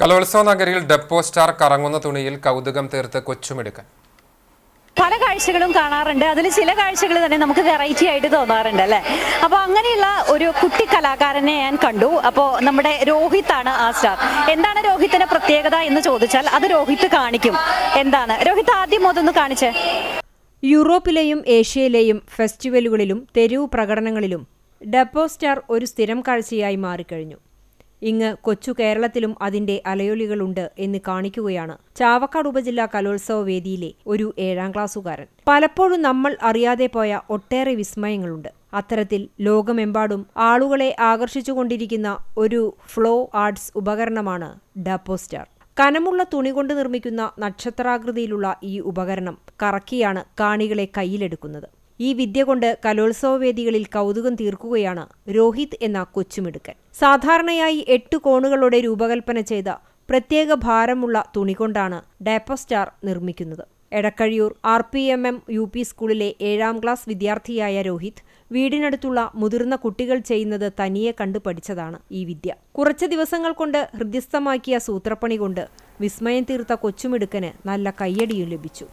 കലോത്സവ നഗരിയിൽ ഡെപ്പോ സ്റ്റാർ കറങ്ങുന്ന തുണിയിൽ കൗതുകം തീർത്ത് കൊച്ചുമിടുക്കൻ. പല കാഴ്ചകളും കാണാറുണ്ട്. അതിൽ ചില കാഴ്ചകൾ തന്നെ നമുക്ക് വെറൈറ്റി ആയിട്ട് തോന്നാറുണ്ട് അല്ലേ? അപ്പോൾ അങ്ങനെയുള്ള ഒരു കുട്ടി കലാകാരനെ ഞാൻ കണ്ടു. അപ്പോൾ നമ്മുടെ രോഹിത് ആണ് ആ സ്റ്റാർ എന്താണ് രോഹിത്തിന്റെ പ്രത്യേകത എന്ന് ചോദിച്ചാൽ അത് രോഹിത് കാണിക്കും. എന്താണ്? രോഹിത് ആദ്യം അതൊന്ന് കാണിച്ചേ. യൂറോപ്പിലെയും ഏഷ്യയിലെയും ഫെസ്റ്റിവലുകളിലും തെരുവ് പ്രകടനങ്ങളിലും ഡെപ്പോ സ്റ്റാർ ഒരു സ്ഥിരം കാഴ്ചയായി മാറിക്കഴിഞ്ഞു. ഇങ്ങ് കൊച്ചു കേരളത്തിലും അതിന്റെ അലയൊലികളുണ്ട് എന്ന് കാണിക്കുകയാണ്. ചാവക്കാട് ഉപജില്ലാ കലോത്സവ വേദിയിലെ ഒരു ഏഴാം ക്ലാസ്സുകാരൻ. പലപ്പോഴും നമ്മൾ അറിയാതെ പോയ ഒട്ടേറെ വിസ്മയങ്ങളുണ്ട്. അത്തരത്തിൽ ലോകമെമ്പാടും ആളുകളെ ആകർഷിച്ചുകൊണ്ടിരിക്കുന്ന ഒരു ഫ്ലോ ആർട്സ് ഉപകരണമാണ് ഡപ്പോസ്റ്റാർ. കനമുള്ള തുണി കൊണ്ട് നിർമ്മിക്കുന്ന നക്ഷത്രാകൃതിയിലുള്ള ഈ ഉപകരണം കറക്കിയാണ് കാണികളെ കയ്യിലെടുക്കുന്നത്. ഈ വിദ്യ കൊണ്ട് കലോത്സവ വേദികളിൽ കൗതുകം തീർക്കുകയാണ് രോഹിത് എന്ന കൊച്ചുമിടുക്കൻ. സാധാരണയായി എട്ട് കോണുകളോടെ രൂപകൽപ്പന ചെയ്ത പ്രത്യേക ഭാരമുള്ള തുണി കൊണ്ടാണ് ഡാപ്പോ സ്റ്റാർ നിർമ്മിക്കുന്നത്. Edakkazhiyur R P M M U P സ്കൂളിലെ ഏഴാം ക്ലാസ് വിദ്യാർത്ഥിയായ രോഹിത് വീടിനടുത്തുള്ള മുതിർന്ന കുട്ടികൾ ചെയ്യുന്നത് തനിയെ കണ്ടു പഠിച്ചതാണ് ഈ വിദ്യ. കുറച്ച് ദിവസങ്ങൾ കൊണ്ട് ഹൃദ്യസ്ഥമാക്കിയ സൂത്രപ്പണി കൊണ്ട് വിസ്മയം തീർത്ത കൊച്ചുമിടുക്കന് നല്ല കയ്യടിയും ലഭിച്ചു.